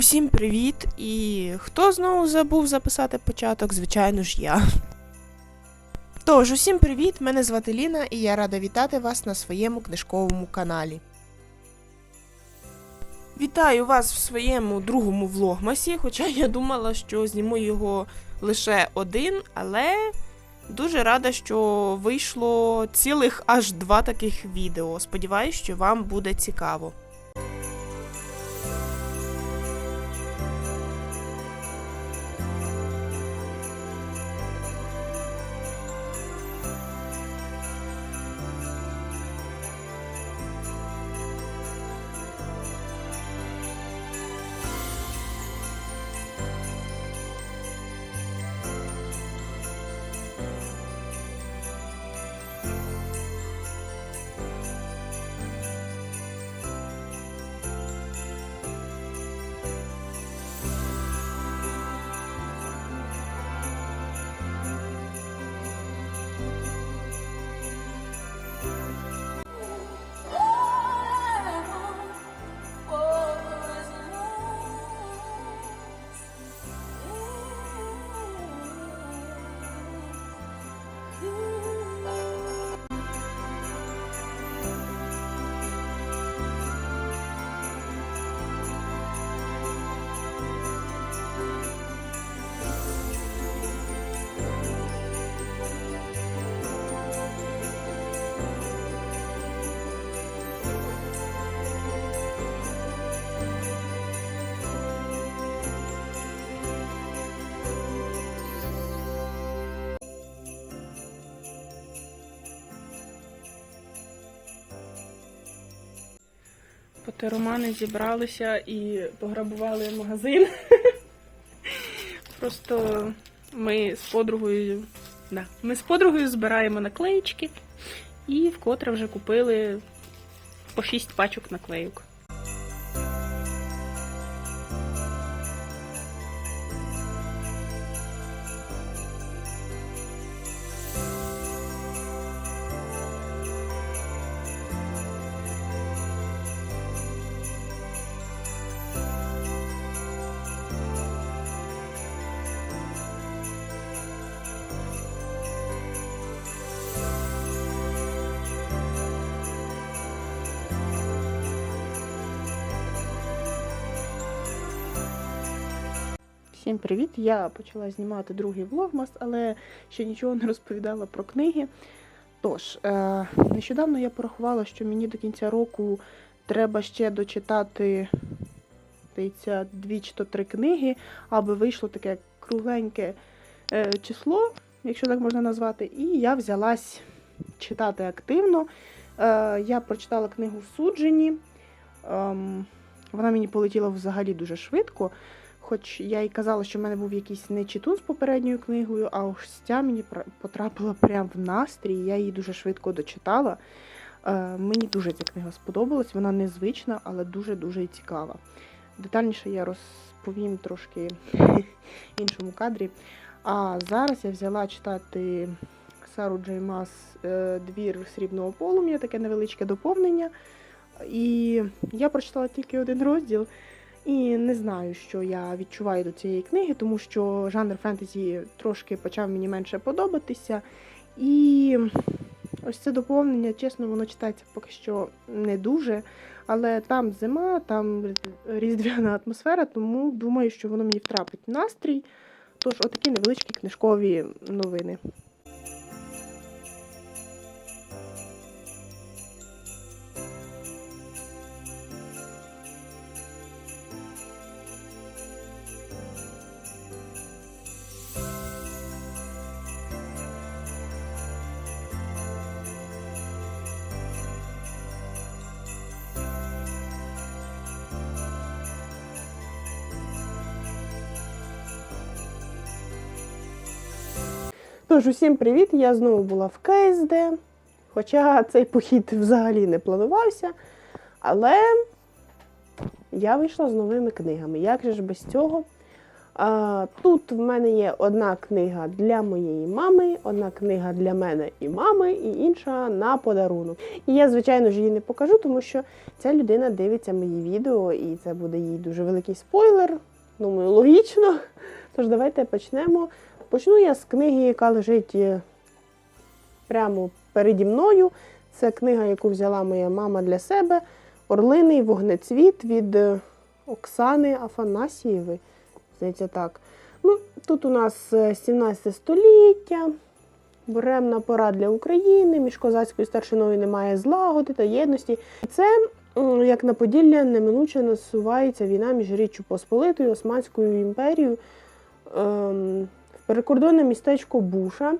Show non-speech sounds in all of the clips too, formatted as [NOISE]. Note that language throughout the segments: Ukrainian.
Усім привіт! І хто знову забув записати початок, звичайно ж я. Тож, усім привіт! Мене звати Ліна і я рада вітати вас на своєму книжковому каналі. Вітаю вас в своєму другому влогмасі, хоча я думала, що зніму його лише один, але дуже рада, що вийшло цілих аж два таких відео. Сподіваюсь, що вам буде цікаво. Потеромани зібралися і пограбували магазин. [LAUGHS] Просто ми з подругою. Да, ми з подругою збираємо наклеїчки і вкотре вже купили по 6 пачок наклейок. Всім привіт! Я почала знімати другий влогмас, але ще нічого не розповідала про книги. Тож, е, нещодавно я порахувала, що мені до кінця року треба ще дочитати здається, дві чи то три книги, аби вийшло таке кругленьке е, число, якщо так можна назвати. І я взялась читати активно. Е, я прочитала книгу в судженні. Ем, вона мені полетіла взагалі дуже швидко. Хоч я й казала, що в мене був якийсь не читун з попередньою книгою, а ось ця мені потрапила прямо в настрій, я її дуже швидко дочитала. Е, мені дуже ця книга сподобалась, вона незвична, але дуже-дуже цікава. Детальніше я розповім трошки [LAUGHS] в іншому кадрі. А зараз я взяла читати Сару Джеймас е, Двір срібного полум'я, таке невеличке доповнення. І я прочитала тільки один розділ. І не знаю, що я відчуваю до цієї книги, тому що жанр фентезі трошки почав мені менше подобатися. І ось це доповнення, чесно, воно читається поки що не дуже. Але там зима, там різдвяна атмосфера, тому думаю, що воно мені втрапить в настрій. Тож, отакі невеличкі книжкові новини. Тож, усім привіт! Я знову була в КСД. Хоча цей похід взагалі не планувався. Але я вийшла з новими книгами. Як же ж без цього? А, тут в мене є одна книга для моєї мами, одна книга для мене і мами, і інша на подарунок. І я, звичайно ж, її не покажу, тому що ця людина дивиться мої відео, і це буде їй дуже великий спойлер. Думаю, логічно. Тож давайте почнемо. Почну я з книги, яка лежить е, прямо переді мною. Це книга, яку взяла моя мама для себе. Орлиний вогнецвіт від е, Оксани Афанасієви. Здається, так. Ну, тут у нас е, 17 століття. Буремна пора для України, між козацькою старшиною немає злагоди та єдності. Це, як на Поділля, неминуче насувається війна між Річчю Посполитою Османською імперією. Ем, в перекордонне містечко Буша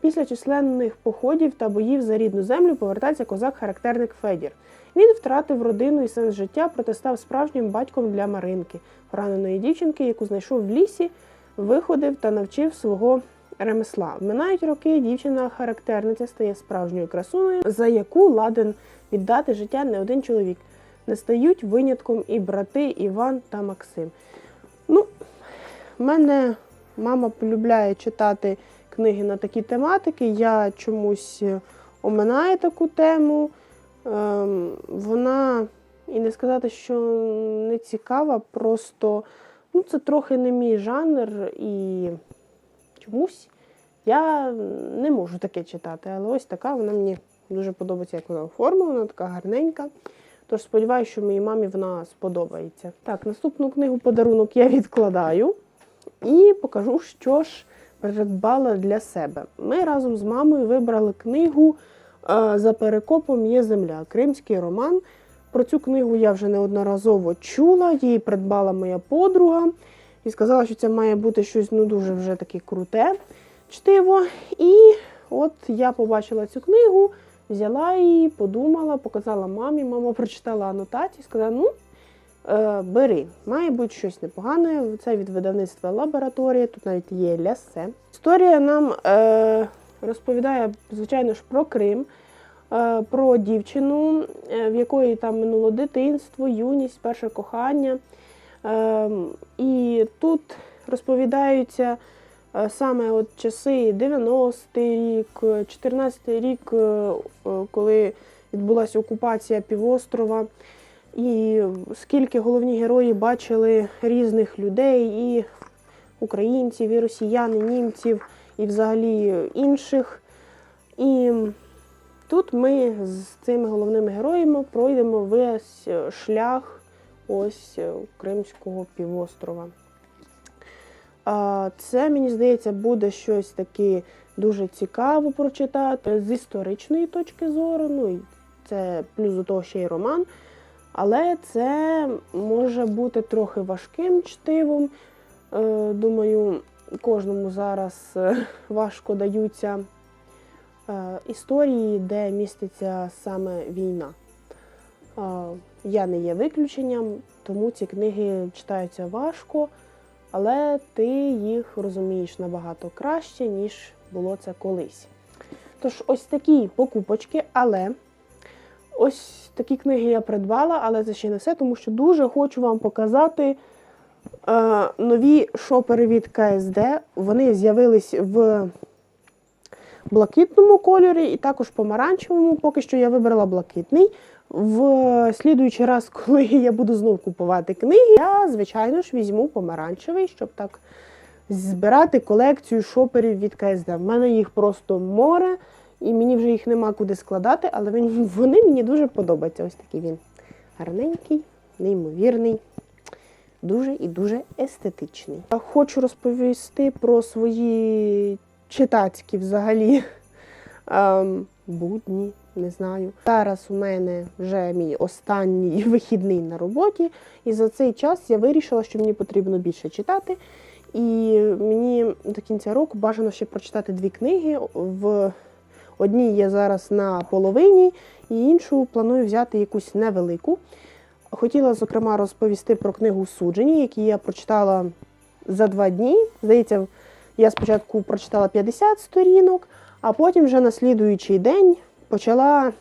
після численних походів та боїв за рідну землю повертається козак-характерник Федір. Він втратив родину і сенс життя, проте став справжнім батьком для Маринки, пораненої дівчинки, яку знайшов в лісі, виходив та навчив свого ремесла. Минають роки, дівчина-характерниця стає справжньою красуною, за яку ладен віддати життя не один чоловік. Не стають винятком і брати Іван та Максим. Ну, в мене мама полюбляє читати книги на такі тематики. Я чомусь е, оминаю таку тему. Ем, вона, і не сказати, що не цікава, просто ну, це трохи не мій жанр, і чомусь я не можу таке читати. Але ось така вона мені дуже подобається, як вона оформлена, вона така гарненька. Тож сподіваюся, що моїй мамі вона сподобається. Так, наступну книгу подарунок я відкладаю і покажу, що ж придбала для себе. Ми разом з мамою вибрали книгу е, За перекопом є земля. Кримський роман. Про цю книгу я вже неодноразово чула. Її придбала моя подруга і сказала, що це має бути щось ну дуже вже таке круте чтиво. І от я побачила цю книгу, взяла її, подумала, показала мамі. Мама прочитала анотацію, сказала: ну. Е, бери, має бути щось непогане. Це від видавництва лабораторія, тут навіть є лясе. Історія нам е, розповідає, звичайно ж, про Крим, е, про дівчину, е, в якої там минуло дитинство, юність, перше кохання. Е, і тут розповідаються е, саме от часи 90-й рік, 14-й рік, коли відбулася окупація півострова. І скільки головні герої бачили різних людей, і українців, і росіян, і німців, і взагалі інших. І тут ми з цими головними героями пройдемо весь шлях ось Кримського півострова. Це, мені здається, буде щось таке дуже цікаво прочитати з історичної точки зору. Ну, це плюс до того ще й роман. Але це може бути трохи важким чтивом. Е, Думаю, кожному зараз е, важко даються е, історії, де міститься саме війна. Я не є виключенням, тому ці книги читаються важко, але ти їх розумієш набагато краще, ніж було це колись. Тож, ось такі покупочки, але. Ось такі книги я придбала, але це ще не все, тому що дуже хочу вам показати е, нові шопери від КСД. Вони з'явились в блакитному кольорі і також помаранчевому. Поки що я вибрала блакитний. В слідуючий раз, [LAUGHS] коли я буду знов купувати книги, я, звичайно ж, візьму помаранчевий, щоб так збирати колекцію шоперів від КСД. В мене їх просто море. І мені вже їх нема куди складати, але [LAUGHS] вони мені дуже подобаються. Ось такий він гарненький, неймовірний, дуже і дуже естетичний. Хочу розповісти про свої читацькі взагалі [LAUGHS] ем, будні, не знаю. Зараз у мене вже мій останній [LAUGHS] вихідний на роботі, і за цей час я вирішила, що мені потрібно більше читати. І мені до кінця року бажано ще прочитати дві книги. В одній я зараз на половині, і іншу планую взяти якусь невелику. Хотіла, зокрема, розповісти про книгу Суджені, які я прочитала за два дні. Здається, я спочатку прочитала 50 сторінок, а потім вже на слідуючий день почала,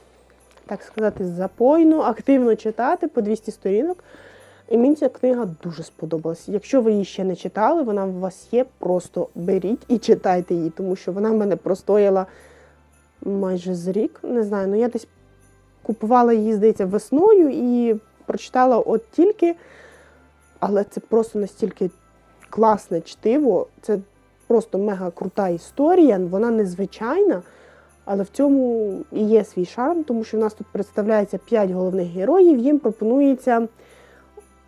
так сказати, запойно, активно читати по 200 сторінок. І мені ця книга дуже сподобалась. Якщо ви її ще не читали, вона у вас є, просто беріть і читайте її, тому що вона в мене простояла майже з рік. Не знаю, ну я десь купувала її, здається, весною і прочитала от тільки. Але це просто настільки класне чтиво. Це просто мега крута історія. Вона незвичайна, але в цьому і є свій шарм, тому що в нас тут представляється 5 головних героїв. Їм пропонується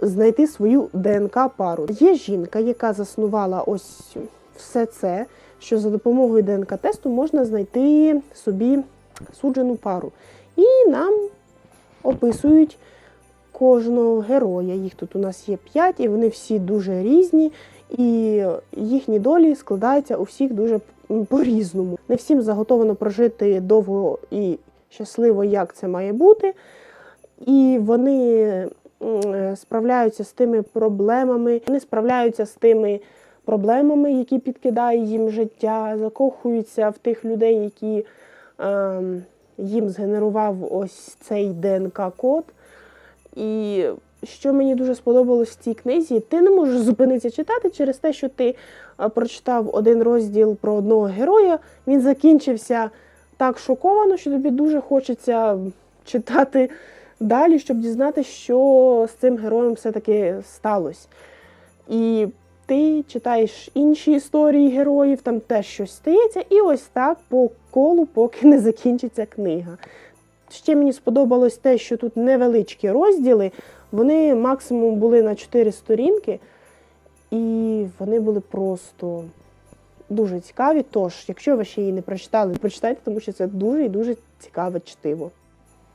знайти свою ДНК-пару. Є жінка, яка заснувала ось все це, що за допомогою ДНК-тесту можна знайти собі суджену пару. І нам описують кожного героя. Їх тут у нас є 5, і вони всі дуже різні, і їхні долі складаються у всіх дуже по-різному. Не всім заготовано прожити довго і щасливо, як це має бути. І вони справляються з тими проблемами, вони справляються з тими проблемами, які підкидає їм життя, закохуються в тих людей, які ем, їм згенерував ось цей ДНК-код. І що мені дуже сподобалось в цій книзі, ти не можеш зупинитися читати через те, що ти е, прочитав один розділ про одного героя, він закінчився так шоковано, що тобі дуже хочеться читати далі, щоб дізнатися, що з цим героєм все-таки сталося. І ти читаєш інші історії героїв, там теж щось стається, і ось так по колу, поки не закінчиться книга. Ще мені сподобалось те, що тут невеличкі розділи, вони максимум були на 4 сторінки, і вони були просто дуже цікаві. Тож, якщо ви ще її не прочитали, прочитайте, тому що це дуже і дуже цікаве чтиво.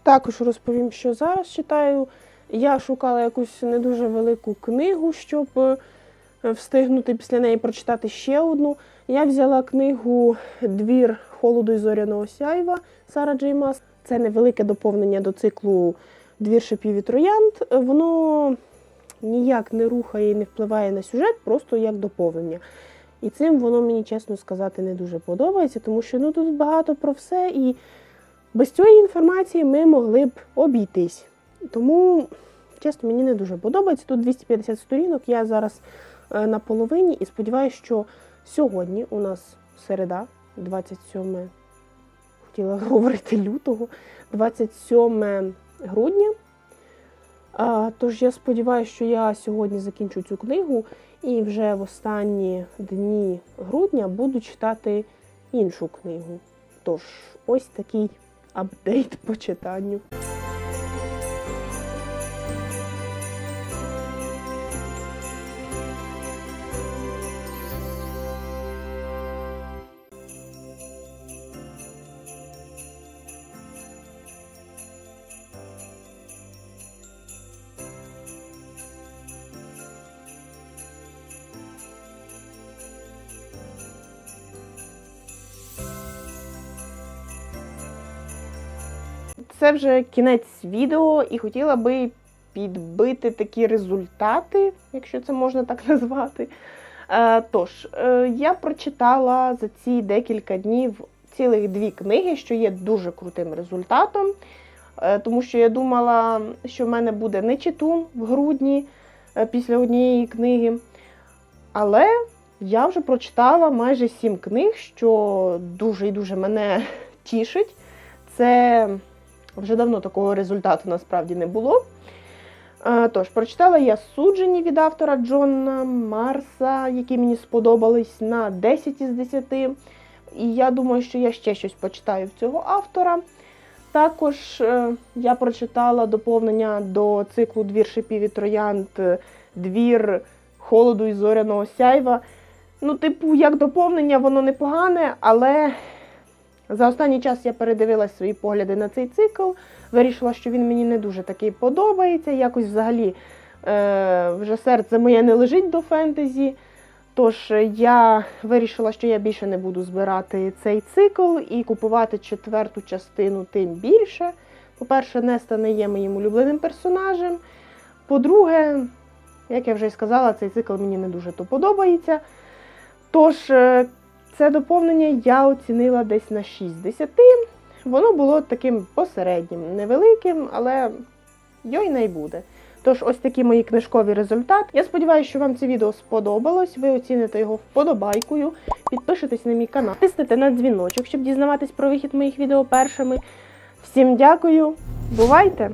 Також розповім, що зараз читаю. Я шукала якусь не дуже велику книгу, щоб е, встигнути після неї прочитати ще одну. Я взяла книгу Двір холоду і зоряного сяйва Сара Джей Мас. Це невелике доповнення до циклу Двір шипів і троянд. Воно ніяк не рухає і не впливає на сюжет, просто як доповнення. І цим воно мені, чесно сказати, не дуже подобається, тому що ну, тут багато про все, і без цієї інформації ми могли б обійтись. Тому, чесно, мені не дуже подобається. Тут 250 сторінок, я зараз е, на половині і сподіваюся, що сьогодні у нас середа, 27 хотіла [LAUGHS] говорити лютого, 27 грудня. Тож я сподіваюся, що я сьогодні закінчу цю книгу і вже в останні дні грудня буду читати іншу книгу. Тож, ось такий апдейт по читанню. Це вже кінець відео, і хотіла би підбити такі результати, якщо це можна так [LAUGHS] назвати. Е, тож, е, я прочитала за ці декілька днів цілих дві книги, що є дуже крутим результатом. Е, тому що я думала, що в мене буде не читун в грудні після однієї книги. Але я вже прочитала майже сім книг, що дуже і дуже мене [LAUGHS] тішить. Це вже давно такого результату насправді не було. Е, Тож, прочитала я суджені від автора Джона Марса, які мені сподобались на 10 із 10. І я думаю, що я ще щось почитаю в цього автора. Також е, я прочитала доповнення до циклу Двір шипів і троянд, е, двір холоду і зоряного сяйва. Ну, типу, як доповнення, воно непогане, але за останній час я передивилась свої погляди на цей цикл. Вирішила, що він мені не дуже такий подобається. Якось взагалі е, вже серце моє не лежить до фентезі. Тож е, я вирішила, що я більше не буду збирати цей цикл і купувати четверту частину тим більше. По-перше, Неста не є моїм улюбленим персонажем. По-друге, як я вже й сказала, цей цикл мені не дуже то подобається. Тож, е, це доповнення я оцінила десь на 6 10. Воно було таким посереднім, невеликим, але йой не. Тож, ось такі мої книжкові результати. Я сподіваюся, що вам це відео сподобалось. Ви оціните його вподобайкою, підпишетесь на мій канал, тиснете на дзвіночок, щоб дізнаватись про вихід моїх відео першими. Всім дякую, бувайте!